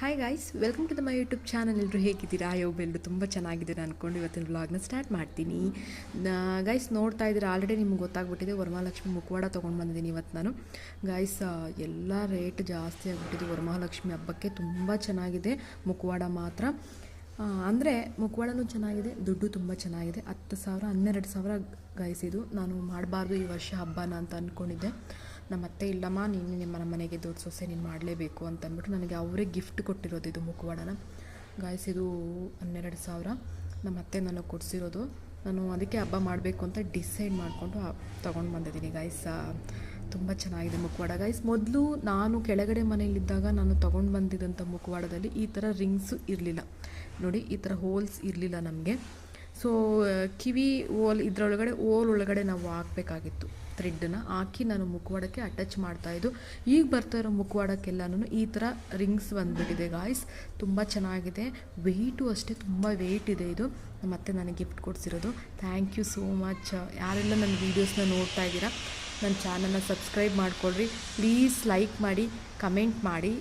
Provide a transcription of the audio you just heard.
Hi guys welcome to the my YouTube channel ಎಲ್ಲರೂ ಹೇಗಿದ್ದೀರಾ? ಎಲ್ಲರೂ ತುಂಬ ಚೆನ್ನಾಗಿದ್ದೀರಾ ಅಂದ್ಕೊಂಡು ಇವತ್ತಿನ ವ್ಲಾಗ್ನ ಸ್ಟಾರ್ಟ್ ಮಾಡ್ತೀನಿ. ಗಾಯ್ಸ್ ನೋಡ್ತಾ ಇದ್ದೀರಾ? ಆಲ್ರೆಡಿ ನಿಮ್ಗೆ ಗೊತ್ತಾಗ್ಬಿಟ್ಟಿದೆ, ವರಮಹಾಲಕ್ಷ್ಮಿ ಮುಖವಾಡ ತೊಗೊಂಡು ಬಂದಿದ್ದೀನಿ ಇವತ್ತು ನಾನು. ಗಾಯ್ಸ್ ಎಲ್ಲ ರೇಟ್ ಜಾಸ್ತಿ ಆಗಿಬಿಟ್ಟಿದೆ. ವರಮಹಾಲಕ್ಷ್ಮಿ ಹಬ್ಬಕ್ಕೆ ತುಂಬ ಚೆನ್ನಾಗಿದೆ. ಮುಖವಾಡ ಮಾತ್ರ. ಅಂದರೆ ಮುಖವಾಡನೂ ಚೆನ್ನಾಗಿದೆ, ದುಡ್ಡು ತುಂಬ ಚೆನ್ನಾಗಿದೆ. ಹತ್ತು ಸಾವಿರ, ಹನ್ನೆರಡು ಸಾವಿರ ಗೈಸ್ ಇದು. ನಾನು ಮಾಡಬಾರ್ದು ಈ ವರ್ಷ ಹಬ್ಬನ ಅಂತ ಅಂದ್ಕೊಂಡಿದ್ದೆ ನಮ್ಮ ಅತ್ತೆ ಇಲ್ಲಮ್ಮ, ನೀನು ನಿಮ್ಮ ನಮ್ಮ ಮನೆಗೆ ದೊಡ್ಡ ಸೊಸೆ, ನೀನು ಮಾಡಲೇಬೇಕು ಅಂತ ಅಂದ್ಬಿಟ್ಟು ನನಗೆ ಅವರೇ ಗಿಫ್ಟ್ ಕೊಟ್ಟಿರೋದು ಇದು ಮುಖವಾಡನ. ಗಾಯ್ಸ್ ಇದು ಹನ್ನೆರಡು ಸಾವಿರ. ನಮ್ಮ ಅತ್ತೆ ನನಗೆ ಕೊಡಿಸಿರೋದು. ನಾನು ಅದಕ್ಕೆ ಹಬ್ಬ ಮಾಡಬೇಕು ಅಂತ ಡಿಸೈಡ್ ಮಾಡಿಕೊಂಡು ತೊಗೊಂಡು ಬಂದಿದ್ದೀನಿ ಗಾಯ್ಸ್ ತುಂಬ ಚೆನ್ನಾಗಿದೆ ಮುಖವಾಡ. ಗೈಸ್ ಮೊದಲು ನಾನು ಕೆಳಗಡೆ ಮನೆಯಲ್ಲಿದ್ದಾಗ ನಾನು ತೊಗೊಂಡು ಬಂದಿದ್ದಂಥ ಮುಖವಾಡದಲ್ಲಿ ಈ ಥರ ರಿಂಗ್ಸು ಇರಲಿಲ್ಲ. ನೋಡಿ, ಈ ಥರ ಹೋಲ್ಸ್ ಇರಲಿಲ್ಲ ನಮಗೆ. ಸೊ ಕಿವಿ, ಓಲ್ ಇದರೊಳಗಡೆ, ಓಲ್ ಒಳಗಡೆ ನಾವು ಹಾಕಬೇಕಾಗಿತ್ತು ಥ್ರೆಡ್ಡನ್ನ ಹಾಕಿ ನಾನು ಮುಖವಾಡಕ್ಕೆ ಅಟ್ಯಾಚ್ ಮಾಡ್ತಾಯಿದ್ದು ಈಗ ಬರ್ತಾ ಇರೋ ಮುಖವಾಡಕ್ಕೆಲ್ಲನೂ ಈ ಥರ ರಿಂಗ್ಸ್ ಬಂದುಬಿಟ್ಟಿದೆ ಗಾಯ್ಸ್ ತುಂಬ ಚೆನ್ನಾಗಿದೆ. ವೆಯ್ಟು ಅಷ್ಟೇ ತುಂಬ ವೆಯ್ಟ್ ಇದೆ ಇದು. ಮತ್ತೆ ನನಗೆ ಗಿಫ್ಟ್ ಕೊಡ್ಸಿರೋದು. ಥ್ಯಾಂಕ್ ಯು ಸೋ ಮಚ್ ಯಾರೆಲ್ಲ ನನ್ನ ವೀಡಿಯೋಸ್ನ ನೋಡ್ತಾ ಇದ್ದೀರಾ, ನನ್ನ ಚಾನಲ್ನ ಸಬ್ಸ್ಕ್ರೈಬ್ ಮಾಡಿಕೊಡ್ರಿ ಪ್ಲೀಸ್ ಲೈಕ್ ಮಾಡಿ ಕಮೆಂಟ್ ಮಾಡಿ.